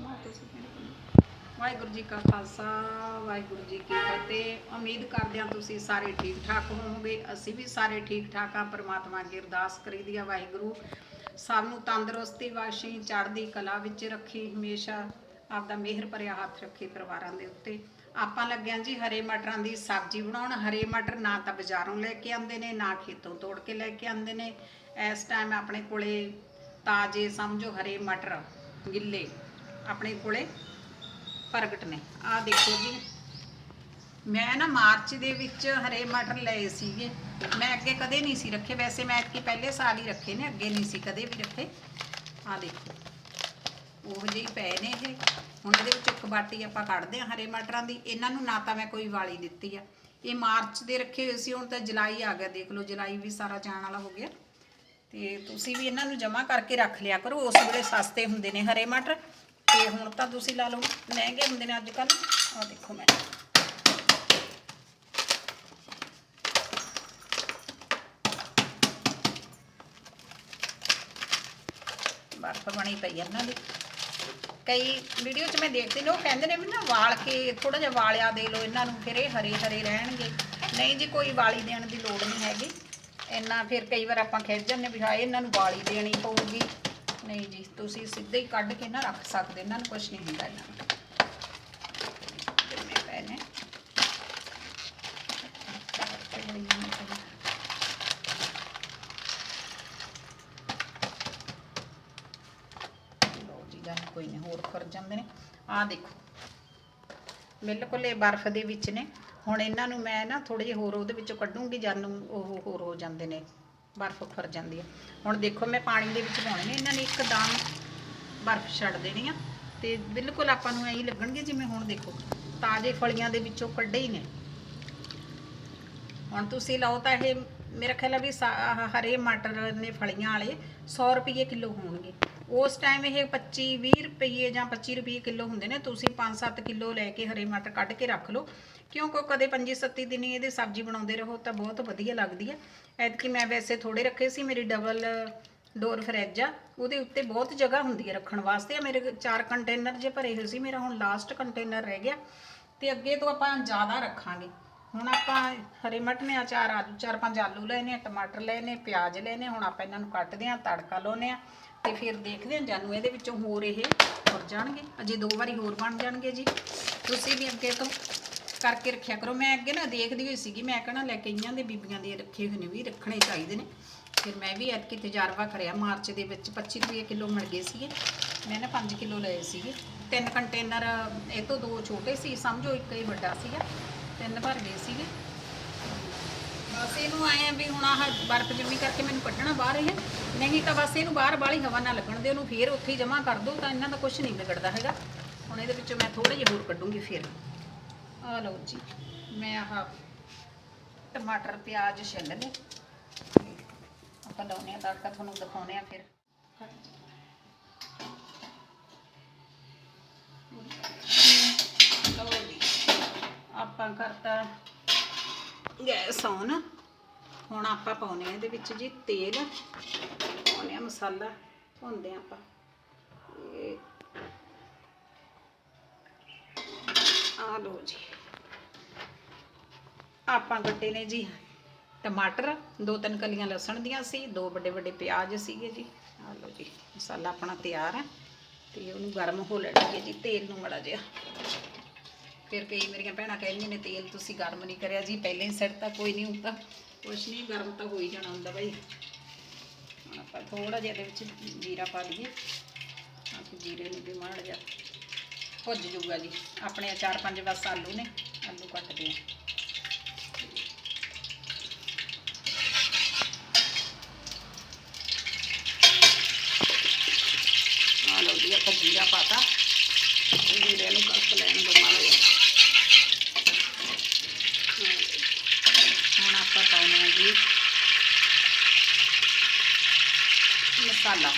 ਵਾਹਿਗੁਰੂ ਜੀ ਕਾ ਖਾਲਸਾ, ਵਾਹਿਗੁਰੂ ਜੀ ਕੀ ਫਤਿਹ। ਉਮੀਦ ਕਰਦੇ ਹਾਂ ਤੁਸੀਂ ਸਾਰੇ ਠੀਕ ਠਾਕ ਹੋਵੋਗੇ। ਅਸੀਂ ਵੀ ਸਾਰੇ ਠੀਕ ਠਾਕ ਹਾਂ। ਪ੍ਰਮਾਤਮਾ ਅੱਗੇ ਅਰਦਾਸ ਕਰੀਦੀ ਆ ਵਾਹਿਗੁਰੂ। ਸਭ ਨੂੰ ਤੰਦਰੁਸਤੀ ਬਖਸ਼ੀ, ਚੜ੍ਹਦੀ ਕਲਾ ਵਿੱਚ ਰੱਖੀ। ਹਮੇਸ਼ਾ ਆਪਦਾ ਮਿਹਰ ਭਰਿਆ ਹੱਥ ਰੱਖੇ ਪਰਿਵਾਰਾਂ ਦੇ ਉੱਤੇ। ਆਪਾਂ ਲੱਗਿਆ ਜੀ ਹਰੇ ਮਟਰਾਂ ਦੀ ਸਬਜ਼ੀ ਬਣਾਉਣ। ਹਰੇ ਮਟਰ ਨਾ ਤਾਂ ਬਾਜ਼ਾਰੋਂ ਲੈ ਕੇ ਆਉਂਦੇ ਨੇ, ਨਾ ਖੇਤੋਂ ਤੋੜ ਕੇ ਲੈ ਕੇ ਆਉਂਦੇ ਨੇ। ਇਸ ਟਾਈਮ ਆਪਣੇ ਕੋਲੇ ਤਾਜ਼ੇ, ਸਮਝੋ, ਹਰੇ ਮਟਰ ਗਿੱਲੇ। ਆਪਣੇ ਕੋਲੇ ਪ੍ਰਗਟ ਨੇ। ਆਹ ਦੇਖੋ ਜੀ। ਮੈਂ ਨਾ ਮਾਰਚ ਦੇ ਵਿੱਚ ਹਰੇ ਮਟਰ ਲਏ ਸੀਗੇ। ਮੈਂ ਅੱਗੇ ਕਦੇ ਨਹੀਂ ਸੀ ਰੱਖੇ। ਵੈਸੇ ਮੈਂ ਕਿ ਪਹਿਲੇ ਸਾਲ ਹੀ ਰੱਖੇ ਨੇ, ਅੱਗੇ ਨਹੀਂ ਸੀ ਕਦੇ ਵੀ ਰੱਖੇ। ਆਹ ਦੇਖੋ। ਉਹ ਜਿਹੇ ਪਏ ਨੇ ਇਹ। ਹੁਣ ਇਹਦੇ ਵਿੱਚ ਇੱਕ ਬਾਟੀ ਆਪਾਂ ਕੱਢਦੇ ਹਾਂ ਹਰੇ ਮਟਰਾਂ ਦੀ। ਇਹਨਾਂ ਨੂੰ ਨਾ ਤਾਂ ਮੈਂ ਕੋਈ ਵਾਲੀ ਦਿੱਤੀ ਆ। ਇਹ ਮਾਰਚ ਦੇ ਰੱਖੇ ਹੋਏ ਸੀ, ਹੁਣ ਤਾਂ ਜੁਲਾਈ ਆ ਗਿਆ। ਦੇਖ ਲਓ, ਜੁਲਾਈ ਵੀ ਸਾਰਾ ਜਾਣ ਵਾਲਾ ਹੋ ਗਿਆ। ਤੇ ਤੁਸੀਂ ਵੀ ਇਹਨਾਂ ਨੂੰ ਜਮ੍ਹਾਂ ਕਰਕੇ ਰੱਖ ਲਿਆ ਕਰੋ। ਉਸ ਵੇਲੇ ਸਸਤੇ ਹੁੰਦੇ ਨੇ ਹਰੇ ਮਟਰ। ਤੇ ਹੁਣ ਤਾਂ ਤੁਸੀਂ ਲਾ ਲਓ ਮਹਿੰਗੇ ਹੁੰਦੇ ਨੇ ਅੱਜ ਕੱਲ ਆਹ ਦੇਖੋ ਮੈਂ। ਬਰਫ ਬਣੀ ਪਈ ਇਹਨਾਂ ਦੀ। ਕਈ ਵੀਡੀਓ 'ਚ ਮੈਂ ਦੇਖਦੀ ਨੇ, ਉਹ ਕਹਿੰਦੇ ਨੇ ਵੀ ਨਾ ਵਾਲ ਕੇ ਥੋੜਾ ਜਿਹਾ ਵਾਲਿਆ ਦੇ ਲਓ ਇਹਨਾਂ ਨੂੰ, ਫਿਰ ਇਹ ਹਰੇ ਹਰੇ ਰਹਿਣਗੇ। ਨਹੀਂ ਜੀ, ਕੋਈ ਵਾਲੀ ਦੇਣ ਦੀ ਲੋੜ ਨਹੀਂ ਹੈਗੀ। ਇੰਨਾ ਫਿਰ ਕਈ ਵਾਰ ਆਪਾਂ ਖਿੱਚ ਜਾਂਦੇ ਵੀ ਹਾਂ, ਇਹਨਾਂ ਨੂੰ ਵਾਲੀ ਦੇਣੀ ਪਊਗੀ। ਨਹੀਂ ਜੀ, ਤੁਸੀਂ ਸਿੱਧੇ ਹੀ ਕੱਢ ਕੇ ਨਾ ਰੱਖ ਸਕਦੇ, ਇਹਨਾਂ ਨੂੰ ਕੁਝ ਨਹੀਂ ਹੁੰਦਾ ਇਹਨਾਂ ਨੂੰ। ਜਿੰਨੇ ਪਏ ਨੇ? ਲਓ ਜੀ ਗਾਹ ਕੋਈ ਨਹੀਂ, ਹੋਰ ਕਰ ਜਾਂਦੇ ਨੇ। ਆਹ ਦੇਖੋ, ਬਿਲਕੁਲ ਇਹ ਬਰਫ਼ ਦੇ ਵਿੱਚ ਨੇ। ਹੁਣ ਇਹਨਾਂ ਨੂੰ ਮੈਂ ਨਾ ਥੋੜੇ ਜਿਹਾ ਹੋਰ ਉਹਦੇ ਵਿੱਚੋਂ ਕੱਢੂੰਗੀ ਜਦ ਨੂੰ ਉਹ ਹੋਰ ਹੋ ਜਾਂਦੇ ਨੇ। ਬਰਫ਼ ਖੁਰ ਜਾਂਦੀ ਆ। ਹੁਣ ਦੇਖੋ ਮੈਂ ਪਾਣੀ ਦੇ ਵਿੱਚ ਪਾਉਣੇ ਨੇ, ਇਹਨਾਂ ਨੇ ਇੱਕਦਮ ਬਰਫ਼ ਛੱਡ ਦੇਣੀ ਆ। ਤੇ ਬਿਲਕੁਲ ਆਪਾਂ ਨੂੰ ਐਂ ਲੱਗਣਗੇ ਜਿਵੇਂ ਹੁਣ ਦੇਖੋ, ਤਾਜ਼ੇ ਫਲੀਆਂ ਦੇ ਵਿੱਚੋਂ ਕੱਢੇ ਹੀ ਨੇ। ਹੁਣ ਤੁਸੀਂ ਲਾਓ ਤਾਂ ਇਹ, ਮੇਰਾ ਖਿਆਲ ਆ ਵੀ ਸਾ- ਹਰੇ ਮਟਰ ਨੇ ਫਲੀਆਂ ਵਾਲੇ 100 ਰੁਪਏ ਕਿਲੋ ਹੋਣਗੇ। ਉਸ ਟਾਈਮ ਇਹ 25 20 ਰੁਪਏ ਜਾਂ 25 ਰੁਪਏ ਕਿਲੋ ਹੁੰਦੇ ਨੇ, ਤੁਸੀਂ 5-7 ਕਿਲੋ ਲੈ ਕੇ ਹਰੇ ਮਟਰ ਕੱਢ ਕੇ ਰੱਖ ਲਓ। ਕਿਉਂਕਿ ਕਦੇ 25-27 ਦਿਨੀ ਇਹਦੇ ਸਬਜ਼ੀ ਬਣਾਉਂਦੇ ਰਹੋ ਤਾਂ ਬਹੁਤ ਵਧੀਆ ਲੱਗਦੀ ਹੈ ਐਤਕੀ ਮੈਂ ਵੈਸੇ ਥੋੜੇ ਰੱਖੇ ਸੀ, ਮੇਰੀ ਡਬਲ ਡੋਰ ਫਰਿੱਜ ਆ, ਉਹਦੇ ਉੱਤੇ ਬਹੁਤ ਜਗ੍ਹਾ ਹੁੰਦੀ ਹੈ ਰੱਖਣ ਵਾਸਤੇ। ਆ ਮੇਰੇ ਚਾਰ ਕੰਟੇਨਰ ਜੇ ਭਰੇ ਹੋਏ ਸੀ, ਮੇਰਾ ਹੁਣ ਲਾਸਟ ਕੰਟੇਨਰ ਰਹਿ ਗਿਆ ਤੇ ਅੱਗੇ ਤੋਂ ਆਪਾਂ ਜ਼ਿਆਦਾ ਰੱਖਾਂਗੇ। ਹੁਣ ਆਪਾਂ ਹਰੇ ਮਟਰ ਨੇ ਚਾਰ ਆਲੂ, ਚਾਰ ਪੰਜ ਆਲੂ ਲਏ ਨੇ ਟਮਾਟਰ ਲਏ ਨੇ ਪਿਆਜ਼ ਲਏ ਨੇ ਹੁਣ ਆਪਾਂ ਇਹਨਾਂ ਨੂੰ ਕੱਟਦੇ ਆਂ ਤੜਕਾ ਲਾਉਨੇ ਆ ਤੇ ਫਿਰ ਦੇਖਦੇ ਆਂ ਜਾਨੂੰ ਇਹਦੇ ਵਿੱਚੋਂ ਹੋਰ ਇਹ ਫੁਰ ਜਾਣਗੇ। ਅਜੇ ਦੋ ਵਾਰੀ ਹੋਰ ਬਣ ਜਾਣਗੇ ਜੀ। ਤੁਸੀਂ ਵੀ ਅੱਗੇ ਤੋਂ ਕਰਕੇ ਰੱਖਿਆ ਕਰੋ। ਮੈਂ ਅੱਗੇ ਨਾ ਦੇਖਦੀ ਹੋਈ ਸੀਗੀ, ਮੈਂ ਕਹਿਣਾ ਲੈ ਕਈਆਂ ਦੇ ਬੀਬੀਆਂ ਦੇ ਰੱਖੇ ਹੋਏ ਨੇ, ਵੀ ਰੱਖਣੇ ਚਾਹੀਦੇ ਨੇ। ਫਿਰ ਮੈਂ ਵੀ ਐਤਕੀ ਤਜਰਬਾ ਕਰਿਆ। ਮਾਰਚ ਦੇ ਵਿੱਚ 25 ਰੁਪਏ ਕਿਲੋ ਮਿਲ ਗਏ ਸੀਗੇ। ਮੈਂ ਨਾ 5 ਕਿਲੋ ਲਏ ਸੀਗੇ। ਤਿੰਨ ਕੰਟੇਨਰ, ਇਹ ਤੋਂ ਦੋ ਛੋਟੇ ਸੀ, ਸਮਝੋ ਇੱਕ ਹੀ ਵੱਡਾ ਸੀਗਾ। ਤਿੰਨ ਭਰ ਗਏ ਸੀਗੇ। ਬਸ ਇਹਨੂੰ ਆਏ ਵੀ ਹੁਣ ਆਹ ਬਰਫ਼ ਜੰਮੀ ਕਰਕੇ ਮੈਨੂੰ ਕੱਢਣਾ ਬਾਹਰ ਇਹ। ਨਹੀਂ ਤਾਂ ਬਸ ਇਹਨੂੰ ਬਾਹਰ ਬਾਹਲੀ ਹਵਾ ਨਾ ਲੱਗਣ ਦੇ ਉਹਨੂੰ ਫੇਰ ਉੱਥੇ ਹੀ ਜਮਾ ਕਰ ਦੋ ਤਾਂ ਇਹਨਾਂ ਦਾ ਕੁਝ ਨਹੀਂ ਵਿਗੜਦਾ ਹੈਗਾ। ਹੁਣ ਇਹਦੇ ਵਿੱਚੋਂ ਮੈਂ ਥੋੜੇ ਜਿਹਾ ਹੋਰ ਕੱਢੂੰਗੀ ਫਿਰ। ਆ ਲਓ ਜੀ, ਮੈਂ ਆਹ ਟਮਾਟਰ, ਪਿਆਜ਼ ਛਿੱਲ ਲਏ। ਆਪਾਂ ਲਾਉਨੇ ਆ ਤੜਕਾ, ਤੁਹਾਨੂੰ ਦਿਖਾਉਨੇ ਆ ਫਿਰ। ਲਓ ਜੀ, ਆਪਾਂ ਕਰਤਾ ਗੈਸ ਔਨ। ਹੁਣ ਆਪਾਂ ਪਾਉਨੇ ਆ ਇਹਦੇ ਵਿੱਚ ਜੀ ਤੇਲ। ਪਾਉਨੇ ਆ ਮਸਾਲਾ ਭੁੰਨਦੇ ਆ ਆਪਾਂ ਇਹ ਆ ਲਓ ਜੀ। ਆਪਾਂ ਕੱਟੇ ਨੇ ਜੀ ਟਮਾਟਰ। ਦੋ ਤਿੰਨ ਕਲੀਆਂ ਲਸਣ ਦੀਆਂ ਸੀ, ਦੋ ਵੱਡੇ ਵੱਡੇ ਪਿਆਜ਼ ਸੀਗੇ ਜੀ। ਆ ਲਓ ਜੀ, ਮਸਾਲਾ ਆਪਣਾ ਤਿਆਰ ਹੈ ਤੇ ਉਹਨੂੰ ਗਰਮ ਹੋ ਲੈਣਗੇ ਜੀ, ਤੇਲ ਨੂੰ ਮੜਾ ਜਿਹਾ। ਫਿਰ ਕਈ ਮੇਰੀਆਂ ਭੈਣਾਂ ਕਹਿੰਦੀਆਂ ਨੇ, ਤੇਲ ਤੁਸੀਂ ਗਰਮ ਨਹੀਂ ਕਰਿਆ ਜੀ, ਪਹਿਲੇ ਹੀ ਸੜਤਾ ਕੋਈ ਨਹੀਂ ਹੁੰਦਾ। ਕੁਛ ਨਹੀਂ, ਗਰਮ ਤਾਂ ਹੋ ਹੀ ਜਾਣਾ ਹੁੰਦਾ ਬਾਈ। ਹੁਣ ਆਪਾਂ ਥੋੜਾ ਜਿਹਾ ਇਹਦੇ ਵਿੱਚ ਜੀਰਾ ਪਾ ਲਈਏ। ਆਪ ਜੀਰੇ ਨੂੰ ਵੀ ਮਾੜ ਜਾ ਭੁੱਜ ਜੂਗਾ ਜੀ। ਆਪਣੇ ਚਾਰ ਪੰਜ ਬਸ ਆਲੂ ਨੇ ਆਲੂ ਕੱਟਦੇ ਆ। ਆ ਲਓ ਜੀ ਆਪਾਂ ਜੀਰਾ ਪਾਤਾ। ਜੀਰੇ ਨੂੰ ਕੱਟ ਲੈਣ ਦੋ ਮਾੜਾ ਜਿਹਾ। ਹੁਣ ਆਪਾਂ ਪਾਉਣਾ ਹੈ ਜੀ ਮਸਾਲਾ।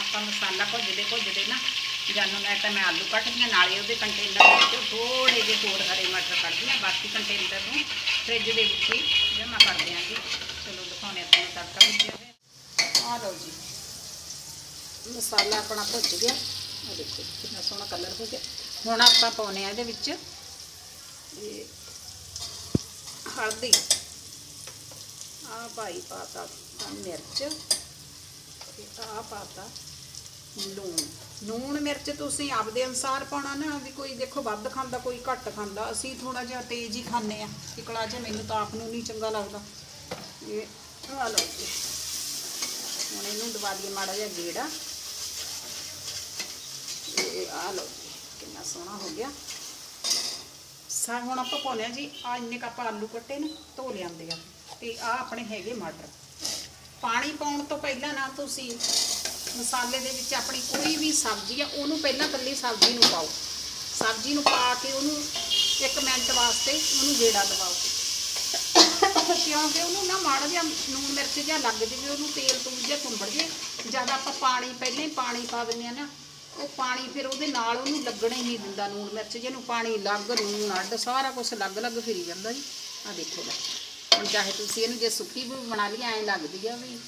ਆਪਾਂ ਮਸਾਲਾ ਭੁੱਜਦੇ ਭੁੱਜਦੇ ਨਾ ਜਾਨੂੰ ਮੈਂ ਤਾਂ ਮੈਂ ਆਲੂ ਕੱਟ ਦੀਆਂ ਨਾਲੇ ਉਹਦੇ ਕੰਟੇਨਰ ਵਿੱਚ ਥੋੜੇ ਜਿਹੇ ਹੋਰ ਹਰੇ ਮਟਰ ਕੱਢ ਦੀਆਂ ਬਾਕੀ ਕੰਟੇਨਰ ਨੂੰ ਫ੍ਰਿਜ ਦੇ ਵਿੱਚ ਹੀ ਜਮ੍ਹਾਂ ਕਰ ਦਿਆਂਗੇ। ਚਲੋ ਦਿਖਾਉਣੇ ਆਪਾਂ ਨੂੰ ਤੜਕਾ ਵਿੱਚ ਆ ਲਓ ਜੀ, ਮਸਾਲਾ ਆਪਣਾ ਭੁੱਜ ਗਿਆ। ਆ ਦੇਖੋ, ਕਿੰਨਾ ਸੋਹਣਾ ਕਲਰ ਹੋ ਗਿਆ। ਹੁਣ ਆਪਾਂ ਪਾਉਨੇ ਆ ਇਹਦੇ ਵਿੱਚ ਇਹ ਹਲਦੀ। ਆ ਭਾਈ ਪਾਤਾ ਆਹ ਮਿਰਚ ਤੇ ਆ ਪਾਤਾ ਲੂਣ। ਲੂਣ ਮਿਰਚ ਤੁਸੀਂ ਆਪਦੇ ਅਨਸਾਰ ਪਾਉਣਾ ਨਾ ਵੀ ਕੋਈ ਦੇਖੋ ਵੱਧ ਖਾਂਦਾ, ਕੋਈ ਘੱਟ ਖਾਂਦਾ। ਅਸੀਂ ਥੋੜਾ ਜਿਹਾ ਤੇਜ਼ ਹੀ ਖਾਂਦੇ ਆ ਟਿਕਲਾ ਜਿਹਾ ਮੈਨੂੰ ਤਾਂ ਆਪ ਨੂੰ ਨਹੀਂ ਚੰਗਾ ਲੱਗਦਾ। ਇਹ ਆ ਲਓ ਜੀ। ਹੁਣ ਇਹਨੂੰ ਦਵਾ ਦਈਏ ਮਾੜਾ ਜਿਹਾ ਗੇੜਾ। ਇਹ ਆ ਲਓ ਜੀ। ਕਿੰਨਾ ਸੋਹਣਾ ਹੋ ਗਿਆ। ਸਾ ਹੁਣ ਆਪਾਂ ਪਾਉਂਦੇ ਆ ਜੀ, ਆ ਇੰਨੇ ਕੱਪ ਆਲੂ ਕੱਟੇ ਨੇ, ਧੋ ਲਿਆਂਦੇ ਆ। ਤੇ ਆ ਆਪਣੇ ਹੈਗੇ ਮਟਰ। ਪਾਣੀ ਪਾਉਣ ਤੋਂ ਪਹਿਲਾਂ ਨਾ ਤੁਸੀਂ ਮਸਾਲੇ ਦੇ ਵਿੱਚ ਆਪਣੀ ਕੋਈ ਵੀ ਸਬਜ਼ੀ ਆ, ਉਹਨੂੰ ਪਹਿਲਾਂ ਇਕੱਲੀ ਸਬਜ਼ੀ ਨੂੰ ਪਾਓ। ਸਬਜ਼ੀ ਨੂੰ ਪਾ ਕੇ ਉਹਨੂੰ 1 ਮਿੰਟ ਵਾਸਤੇ ਉਹਨੂੰ ਗੇੜਾ ਦਵਾਓ। ਕਿਉਂਕਿ ਉਹਨੂੰ ਨਾ ਮਾੜਾ ਜਿਹਾ ਨੂਣ ਮਿਰਚ ਜਿਹਾ ਲੱਗ ਜੇ ਉਹਨੂੰ ਤੇਲ ਤੂਲ ਜਿਹਾ ਕੁੰਬੜ ਜੇ, ਜਦ ਆਪਾਂ ਪਾਣੀ ਪਹਿਲਾਂ ਹੀ ਪਾਣੀ ਪਾ ਦਿੰਦੇ ਆ ਨਾ, ਉਹ ਪਾਣੀ ਫਿਰ ਉਹਦੇ ਨਾਲ ਉਹਨੂੰ ਲੱਗਣਾ ਹੀ ਨਹੀਂ ਦਿੰਦਾ ਨੂਣ ਮਿਰਚ, ਜਿਹਨੂੰ ਪਾਣੀ ਲੱਗ ਨੂਣ ਅੱਡ, ਸਾਰਾ ਕੁਝ ਲੱਗ ਲੱਗ ਫਿਰੀ ਜਾਂਦਾ ਜੀ। ਆ ਦੇਖੋ ਲੈ ਹੁਣ ਚਾਹੇ ਤੁਸੀਂ ਇਹਨੂੰ ਜੇ ਸੁੱਕੀ ਵੀ ਬਣਾ ਲਈ, ਐਂ ਲੱਗਦੀ ਆ ਵੀ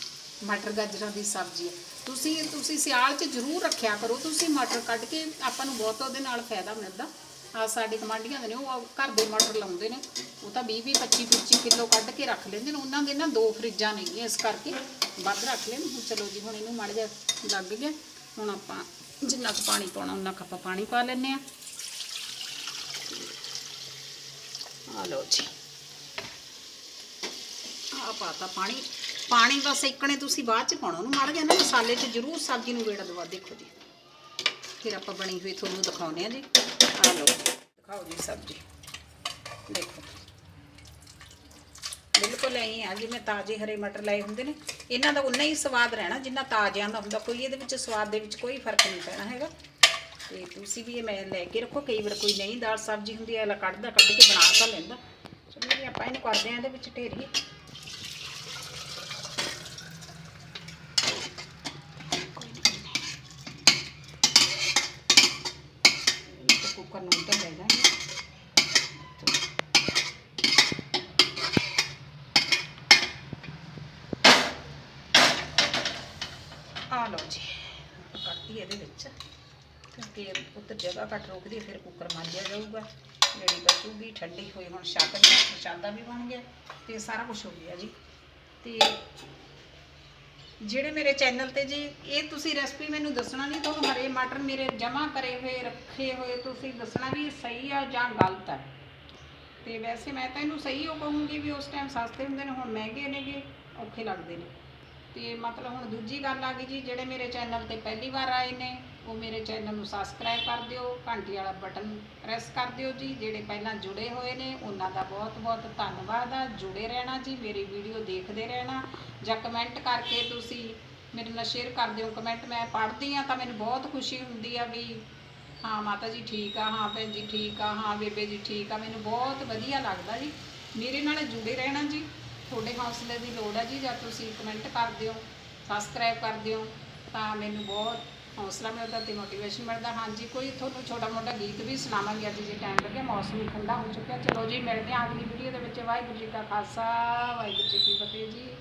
ਮਟਰ ਗਾਜਰਾਂ ਦੀ ਸਬਜ਼ੀ ਆ ਤੁਸੀਂ ਤੁਸੀਂ ਸਿਆਲ 'ਚ ਜ਼ਰੂਰ ਰੱਖਿਆ ਕਰੋ। ਤੁਸੀਂ ਮਟਰ ਕੱਢ ਕੇ ਆਪਾਂ ਨੂੰ ਬਹੁਤ ਉਹਦੇ ਨਾਲ ਫਾਇਦਾ ਮਿਲਦਾ। ਆ ਸਾਡੇ ਕਮਾਂਡੀਆਂ ਦੇ ਨੇ, ਉਹ ਘਰ ਦੇ ਮਟਰ ਲਾਉਂਦੇ ਨੇ। ਉਹ ਤਾਂ 20 20 25 25 ਕਿਲੋ ਕੱਢ ਕੇ ਰੱਖ ਲੈਂਦੇ ਨੇ। ਉਹਨਾਂ ਦੇ ਨਾ ਦੋ ਫਰਿੱਜਾਂ ਨੇਗੀਆਂ ਇਸ ਕਰਕੇ ਵੱਧ ਰੱਖ ਲੈਣ ਹੁਣ ਚਲੋ ਜੀ, ਹੁਣ ਇਹਨੂੰ ਮਾੜਾ ਜਿਹਾ ਲੱਗ ਗਿਆ। ਹੁਣ ਆਪਾਂ ਜਿੰਨਾ ਕੁ ਪਾਣੀ ਪਾਉਣਾ ਉਹਨਾਂ ਕੁ ਆਪਾਂ ਪਾਣੀ ਪਾ ਲੈਂਦੇ ਆ ਆ ਲਓ ਜੀ। ਆ ਪਾਤਾ ਪਾਣੀ। ਪਾਣੀ ਬਸ ਇੱਕਣੇ ਤੁਸੀਂ ਬਾਅਦ ਚ ਪਾਉਣਾ, ਉਹਨੂੰ ਮਾੜਾ ਜਿਹਾ ਨਾ ਮਸਾਲੇ 'ਚ ਜ਼ਰੂਰ ਸਬਜ਼ੀ ਨੂੰ ਵੇੜਾ ਦਵਾ, ਦੇਖੋ ਜੀ। ਫਿਰ ਆਪਾਂ ਬਣੀ ਹੋਈ ਤੁਹਾਨੂੰ ਦਿਖਾਉਨੇ ਆ ਜੀ। ਆ ਲਓ, ਦਿਖਾਓ ਜੀ ਸਬਜ਼ੀ। ਦੇਖੋ। ਬਿਲਕੁਲ ਐਂ ਆ, ਜਿਵੇਂ ਤਾਜ਼ੇ ਹਰੇ ਮਟਰ ਲਏ ਹੁੰਦੇ ਨੇ, ਇਹਨਾਂ ਦਾ ਉਨਾ ਹੀ ਸਵਾਦ ਰਹਿਣਾ, ਜਿੰਨਾ ਤਾਜ਼ਿਆਂ ਦਾ ਹੁੰਦਾ, ਕੋਈ ਇਹਦੇ ਵਿੱਚ ਸਵਾਦ ਦੇ ਵਿੱਚ ਕੋਈ ਫ਼ਰਕ ਨਹੀਂ ਪੈਣਾ ਹੈਗਾ। ਤੇ ਤੁਸੀਂ ਵੀ ਇਹ ਮੈਂ ਲੈ ਕੇ ਰੱਖੋ, ਕਈ ਵਾਰ ਕੋਈ ਨਹੀਂ ਦਾਲ ਸਬਜ਼ੀ ਹੁੰਦੀ ਹੈ ਲਾ ਕੱਢਦਾ, ਕੱਢ ਕੇ ਬਣਾ ਤਾਂ ਲੈਂਦਾ। ਚਲੋ ਜੀ, ਆਪਾਂ ਇਹਨੂੰ ਕਰਦੇ ਆ ਇਹਦੇ ਵਿੱਚ ਢੇਰੀ ਤੇ ਕੁੱਕਰ ਨੂੰ ਉੱਧਰ ਲੈ ਦਾਂਗੇ ਆ ਲਓ ਜੀ ਕੱਢੀ ਇਹਦੇ ਵਿੱਚ ਕਿਉਂਕਿ ਉੱਧਰ ਜਗ੍ਹਾ ਘੱਟ ਰੋਕਦੀ, ਫਿਰ ਕੁੱਕਰ ਮਾਂਜਿਆ ਜਾਊਗਾ। ਜਿਹੜੀ ਬਚੂਗੀ, ਠੰਡੀ ਹੋਈ, ਹੁਣ ਛੱਕ ਦੀ ਪ੍ਰਸ਼ਾਦਾ ਵੀ ਬਣ ਗਿਆ, ਤੇ ਸਾਰਾ ਕੁਝ ਹੋ ਗਿਆ ਜੀ। ਤੇ ਜਿਹੜੇ ਮੇਰੇ ਚੈਨਲ ਤੇ ਜੀ, ਇਹ ਤੁਸੀਂ ਰੈਸਪੀ ਮੈਨੂੰ ਦੱਸਣਾ ਨਹੀਂ, ਤੁਹਾਨੂੰ ਹਰੇ ਮਟਰ ਮੇਰੇ ਜਮਾ ਕਰੇ ਹੋਏ, ਰੱਖੇ ਹੋਏ, ਤੁਸੀਂ ਦੱਸਣਾ ਵੀ ਸਹੀ ਆ ਜਾਂ ਗਲਤ ਆ। ਤੇ ਵੈਸੇ ਮੈਂ ਤਾਂ ਇਹਨੂੰ ਸਹੀ ਉਹ ਕਹੂੰਗੀ ਵੀ ਉਸ ਟਾਈਮ ਸਸਤੇ ਹੁੰਦੇ ਨੇ, ਹੁਣ ਮਹਿੰਗੇ ਨੇਗੇ, ਔਖੇ ਲੱਗਦੇ ਨੇ। ਤੇ ਮਤਲਬ ਹੁਣ ਦੂਜੀ ਗੱਲ ਆ ਗਈ ਜੀ, ਜਿਹੜੇ ਮੇਰੇ ਚੈਨਲ ਤੇ ਪਹਿਲੀ ਵਾਰ ਆਏ ਨੇ ਉਹ ਮੇਰੇ ਚੈਨਲ ਨੂੰ ਸਬਸਕ੍ਰਾਈਬ ਕਰ ਦਿਓ, ਘੰਟੀ ਵਾਲਾ ਬਟਨ ਪ੍ਰੈਸ ਕਰ ਦਿਓ ਜੀ, ਜਿਹੜੇ ਪਹਿਲਾਂ ਜੁੜੇ ਹੋਏ ਨੇ, ਉਹਨਾਂ ਦਾ ਬਹੁਤ ਬਹੁਤ ਧੰਨਵਾਦ ਆ। ਜੁੜੇ ਰਹਿਣਾ ਜੀ, ਮੇਰੀ ਵੀਡੀਓ ਦੇਖਦੇ ਰਹਿਣਾ, ਜਾਂ ਕਮੈਂਟ ਕਰਕੇ ਤੁਸੀਂ ਮੇਰੇ ਨਾਲ ਸ਼ੇਅਰ ਕਰ ਦਿਓ। ਕਮੈਂਟ ਮੈਂ ਪੜ੍ਹਦੀ ਆ ਤਾਂ ਮੈਨੂੰ ਬਹੁਤ ਖੁਸ਼ੀ ਹੁੰਦੀ ਆ ਵੀ, ਹਾਂ, ਮਾਤਾ ਜੀ ਠੀਕ ਆ, ਹਾਂ, ਭੈਣ ਜੀ ਠੀਕ ਆ, ਹਾਂ, ਬੇਬੇ ਜੀ ਠੀਕ ਆ, ਮੈਨੂੰ ਬਹੁਤ ਵਧੀਆ ਲੱਗਦਾ ਜੀ। ਮੇਰੇ ਨਾਲ ਜੁੜੇ ਰਹਿਣਾ ਜੀ, ਤੁਹਾਡੇ ਹੌਸਲੇ ਦੀ ਲੋੜ ਆ ਜੀ, ਜਾਂ ਤੁਸੀਂ ਕਮੈਂਟ ਕਰ ਦਿਓ ਸਬਸਕ੍ਰਾਈਬ ਕਰ ਦਿਓ, ਤਾਂ ਮੈਨੂੰ ਬਹੁਤ ਹੌਸਲਾ ਮਿਲਦਾ ਤੇ ਮੋਟੀਵੇਸ਼ਨ ਮਿਲਦਾ। ਹਾਂਜੀ, ਕੋਈ ਤੁਹਾਨੂੰ ਛੋਟਾ ਮੋਟਾ ਗੀਤ ਵੀ ਸੁਣਾਵਾਂਗੇ ਅੱਜ ਜੇ ਟਾਈਮ ਲੱਗਿਆ ਮੌਸਮ ਵੀ ਠੰਡਾ ਹੋ ਚੁੱਕਿਆ। ਚਲੋ ਜੀ, ਮਿਲਦੇ ਹਾਂ ਅਗਲੀ ਵੀਡੀਓ ਦੇ ਵਿੱਚ। ਵਾਹਿਗੁਰੂ ਜੀ ਕਾ ਖਾਲਸਾ, ਵਾਹਿਗੁਰੂ ਜੀ ਕੀ ਫਤਿਹ ਜੀ।